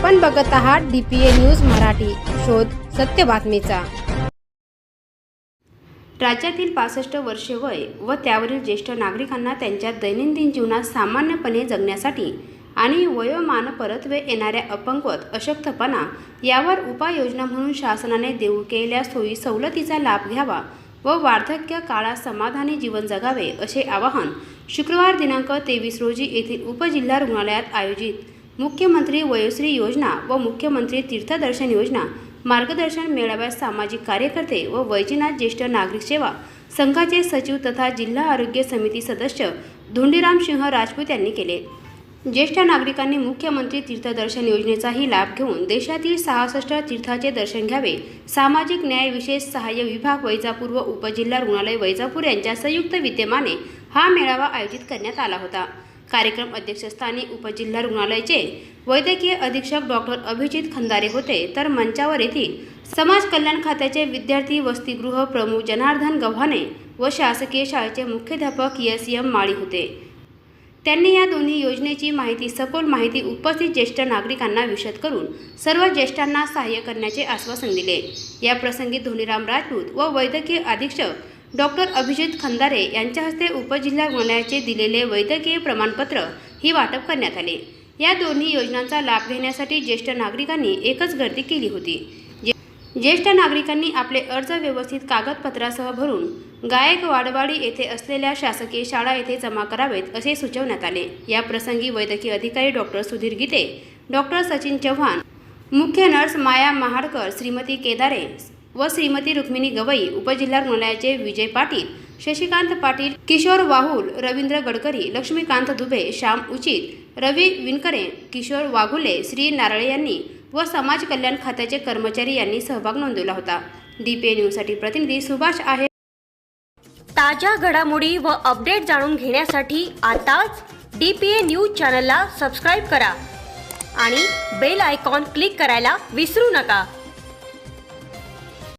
आपण बघत आहात D P A news Marathi. शोध सत्य बातमीचा. राज्यातील पासष्ट वर्षे वय व त्यावरील ज्येष्ठ नागरिकांना त्यांच्या दैनंदिन जीवनात सामान्यपणे जगण्यासाठी आणि वयोमान परत्वे येणाऱ्या अपंगत्व अशक्तपणा यावर उपाययोजना म्हणून शासनाने देऊ केलेल्या सोयी सवलतीचा लाभ घ्यावा व वार्धक्य काळात समाधानी जीवन जगावे असे आवाहन शुक्रवार दिनांक तेवीस रोजी येथील उपजिल्हा रुग्णालयात आयोजित मुख्यमंत्री वयोश्री योजना व मुख्यमंत्री तीर्थदर्शन योजना मार्गदर्शन मेळाव्यात सामाजिक कार्यकर्ते व वैजनाथ ज्येष्ठ नागरिक सेवा संघाचे सचिव तथा जिल्हा आरोग्य समिती सदस्य धोंडीराम सिंह राजपूत यांनी केले. ज्येष्ठ नागरिकांनी मुख्यमंत्री तीर्थदर्शन योजनेचाही लाभ घेऊन देशातील सहासष्ट तीर्थाचे दर्शन घ्यावे. सामाजिक न्याय विशेष सहाय्य विभाग वैजापूर व उपजिल्हा रुग्णालय वैजापूर यांच्या संयुक्त विद्यमाने हा मेळावा आयोजित करण्यात आला होता. कार्यक्रम अध्यक्षस्थानी उपजिल्हा रुग्णालयाचे वैद्यकीय अधीक्षक डॉक्टर अभिजित खंदारे होते. तर मंचावर येथील समाज कल्याण खात्याचे विद्यार्थी वसतिगृह प्रमुख जनार्दन गव्हाणे व शासकीय शाळेचे मुख्याध्यापक एस. एम. माळी होते. त्यांनी या दोन्ही योजनेची माहिती सखोल माहिती उपस्थित ज्येष्ठ नागरिकांना विशद करून सर्व ज्येष्ठांना सहाय्य करण्याचे आश्वासन दिले. या प्रसंगी धोनीराम राजपूत व वैद्यकीय अधीक्षक डॉक्टर अभिजित खंदारे यांच्या हस्ते उपजिल्हा रुग्णालयाचे दिलेले वैद्यकीय प्रमाणपत्र ही वाटप करण्यात आले. या दोन्ही योजनांचा लाभ घेण्यासाठी ज्येष्ठ नागरिकांनी एकच गर्दी केली होती. जे- ज्येष्ठ नागरिकांनी आपले अर्ज व्यवस्थित कागदपत्रासह भरून गायक वाडवाडी येथे असलेल्या शासकीय शाळा येथे जमा करावेत असे सुचवण्यात आले. या प्रसंगी वैद्यकीय अधिकारी डॉक्टर सुधीर गीते डॉक्टर सचिन चव्हाण मुख्य नर्स माया महाडकर श्रीमती केदारे व श्रीमती रुक्मिणी गवई उपजिल्हा रुग्णालयाचे विजय पाटील शशिकांत पाटील किशोर वाहुल रवींद्र गडकरी लक्ष्मीकांत दुबे श्याम उचित रवी विनकरे किशोर वाघुले श्री नारळे यांनी व समाज कल्याण खात्याचे कर्मचारी यांनी सहभाग नोंदवला होता. डीपीए न्यूजसाठी प्रतिनिधी सुभाष आहे. ताज्या घडामोडी व अपडेट जाणून घेण्यासाठी आताच डी पी ए न्यूज चॅनलला सबस्क्राईब करा आणि बेल आयकॉन क्लिक करायला विसरू नका.